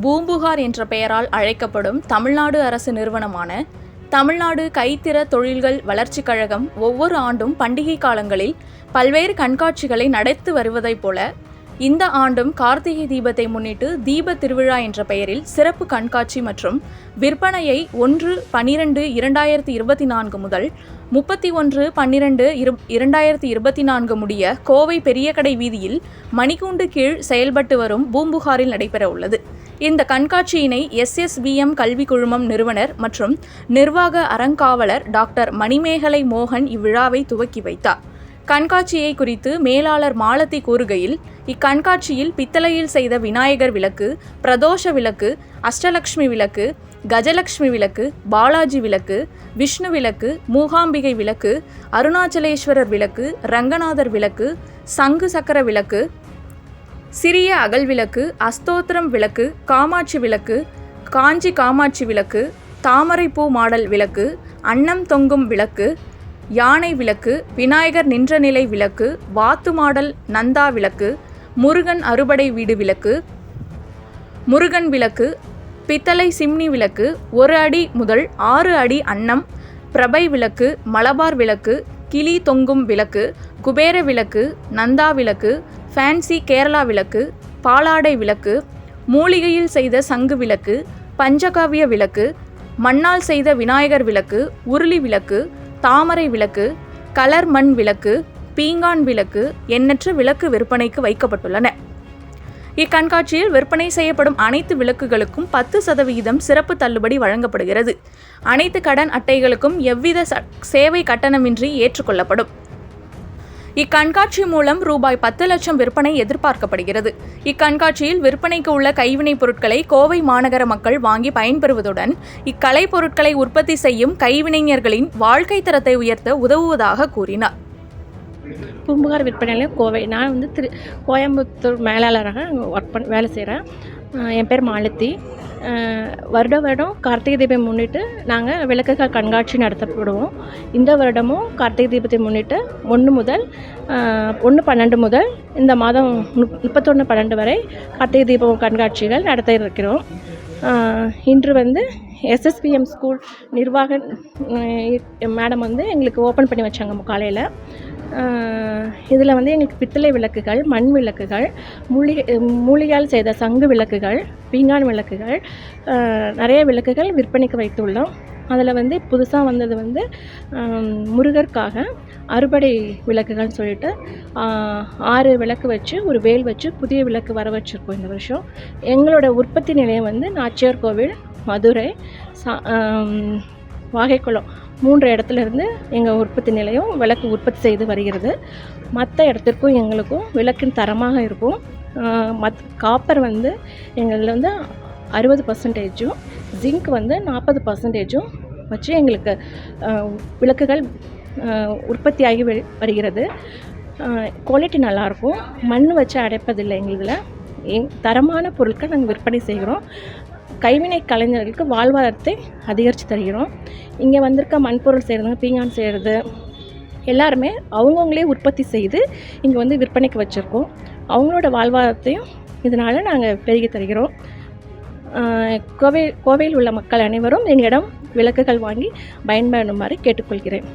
பூம்புகார் என்ற பெயரால் அழைக்கப்படும் தமிழ்நாடு அரசு நிறுவனமான தமிழ்நாடு கைத்திற தொழில்கள் வளர்ச்சிக் கழகம் ஒவ்வொரு ஆண்டும் பண்டிகை காலங்களில் பல்வேறு கண்காட்சிகளை நடத்தி வருவதைப் போல இந்த ஆண்டும் கார்த்திகை தீபத்தை முன்னிட்டு தீப திருவிழா என்ற பெயரில் சிறப்பு கண்காட்சி மற்றும் விற்பனையை ஒன்று பனிரெண்டு இரண்டாயிரத்தி இருபத்தி நான்கு முதல் முப்பத்தி ஒன்று பன்னிரண்டு இரு இரண்டாயிரத்தி இருபத்தி நான்கு முடிய கோவை பெரியகடை வீதியில் மணிக்கூண்டு கீழ் செயல்பட்டு வரும் பூம்புகாரில் நடைபெற உள்ளது இந்த கண்காட்சியினை எஸ்எஸ்பிஎம் கல்வி குழுமம் நிறுவனர் மற்றும் நிர்வாக அறங்காவலர் டாக்டர் மணிமேகலை மோகன் இவ்விழாவை துவக்கி வைத்தார். கண்காட்சியை குறித்து மேலாளர் மாலதி கூறுகையில் இக்கண்காட்சியில் பித்தளையில் செய்த விநாயகர் விளக்கு பிரதோஷ விளக்கு அஷ்டலக்ஷ்மி விளக்கு கஜலக்ஷ்மி விளக்கு பாலாஜி விளக்கு விஷ்ணு விளக்கு மூகாம்பிகை விளக்கு அருணாச்சலேஸ்வரர் விளக்கு ரங்கநாதர் விளக்கு சங்கு சக்கர விளக்கு சிறிய அகல் விளக்கு அஸ்தோத்திரம் விளக்கு காமாட்சி விளக்கு காஞ்சி காமாட்சி விளக்கு தாமரைப்பூ மாடல் விளக்கு அன்னம் தொங்கும் விளக்கு யானை விளக்கு விநாயகர் நின்ற நிலை விளக்கு வாத்து மாடல் நந்தா விளக்கு முருகன் அறுபடை வீடு விளக்கு முருகன் விளக்கு பித்தளை சிம்னி விளக்கு ஒரு அடி முதல் ஆறு அடி அன்னம் பிரபை விளக்கு மலபார் விளக்கு கிளி தொங்கும் விளக்கு குபேர விளக்கு நந்தா விளக்கு ஃபேன்சி கேரளா விளக்கு பாலாடை விளக்கு மூலிகையில் செய்த சங்கு விளக்கு பஞ்சகாவிய விளக்கு மண்ணால் செய்த விநாயகர் விளக்கு உருளி விளக்கு தாமரை விளக்கு கலர் மண் விளக்கு பீங்கான் விளக்கு எண்ணற்ற விளக்கு விற்பனைக்கு வைக்கப்பட்டுள்ளன. இக்கண்காட்சியில் விற்பனை செய்யப்படும் அனைத்து விளக்குகளுக்கும் பத்து சதவிகிதம் சிறப்பு தள்ளுபடி வழங்கப்படுகிறது. அனைத்து கடன் அட்டைகளுக்கும் எவ்வித ச- சேவை கட்டணமின்றி ஏற்றுக்கொள்ளப்படும். இக்கண்காட்சி மூலம் ரூபாய் பத்து லட்சம் விற்பனை எதிர்பார்க்கப்படுகிறது. இக்கண்காட்சியில் விற்பனைக்கு உள்ள கைவினைப் பொருட்களை கோவை மாநகர மக்கள் வாங்கி பயன்பெறுவதுடன் இக்கலை பொருட்களை உற்பத்தி செய்யும் கைவினைஞர்களின் வாழ்க்கை தரத்தை உயர்த்த உதவுவதாக கூறினார். பூம்புகார் விற்பனையில் கோவை. நான் வந்து திரு கோயம்புத்தூர் மேலாளராக ஒர்க் பண் வேலை செய்கிறேன் என் பேர் மாலதி வருட வருடம் கார்த்திகை தீபம் முன்னிட்டு நாங்கள் விளக்குகள் கண்காட்சி நடத்தப்படுவோம். இந்த வருடமும் கார்த்திகை தீபத்தை முன்னிட்டு ஒன்று முதல் ஒன்று பன்னெண்டு முதல் இந்த மாதம் முப்பத்தொன்று பன்னெண்டு வரை கார்த்திகை தீபம் கண்காட்சிகள் நடத்த இருக்கிறோம். இன்று வந்து எஸ்எஸ்பிஎம் ஸ்கூல் நிர்வாக மேடம் வந்து எங்களுக்கு ஓப்பன் பண்ணி வச்சாங்க காலையில். இதில் வந்து எங்களுக்கு பித்தளை விளக்குகள் மண் விளக்குகள் மூலிகை மூலிகையால் செய்த சங்கு விளக்குகள் பீங்கான் விளக்குகள் நிறைய விளக்குகள் விற்பனைக்கு வைத்துள்ளோம். அதில் வந்து புதுசாக வந்தது வந்து முருகருக்காக அறுபடை விளக்குகள்னு சொல்லிட்டு ஆறு விளக்கு வச்சு ஒரு வேல் வச்சு புதிய விளக்கு வர வச்சுருக்கோம் இந்த வருஷம். எங்களோட உற்பத்தி நிலையம் வந்து நாச்சியார் கோவில் மதுரை சா வாகைக்குளம். மூன்று இடத்துல இருந்து எங்கள் உற்பத்தி நிலையம் விளக்கு உற்பத்தி செய்து வருகிறது. மற்ற இடத்திற்கும் எங்களுக்கும் விளக்கின் தரமாக இருக்கும். மத் காப்பர் வந்து எங்களில் வந்து அறுபது பர்சன்டேஜும் ஜிங்க் வந்து நாற்பது பர்சன்டேஜும் வச்சு எங்களுக்கு விளக்குகள் உற்பத்தியாகி வருகிறது. குவாலிட்டி நல்லாயிருக்கும். மண் வச்சு அடைப்பதில்லை எங்களுதில். எங் தரமான பொருட்கள் நாங்கள் விற்பனை செய்கிறோம். கைவினை கலைஞர்களுக்கு வாழ்வாதாரத்தை அதிகரித்து தருகிறோம். இங்கே வந்திருக்க மண்பொருள் செய்கிறது பீங்கான் செய்கிறது எல்லாருமே அவங்கவுங்களே உற்பத்தி செய்து இங்கே வந்து விற்பனைக்கு வச்சுருக்கோம். அவங்களோட வாழ்வாதாரத்தையும் இதனால் நாங்கள் பெருகி தருகிறோம். கோவை கோவையில் உள்ள மக்கள் அனைவரும் எங்களிடம் விளக்குகள் வாங்கி பயன்பெறுமாறு கேட்டுக்கொள்கிறேன்.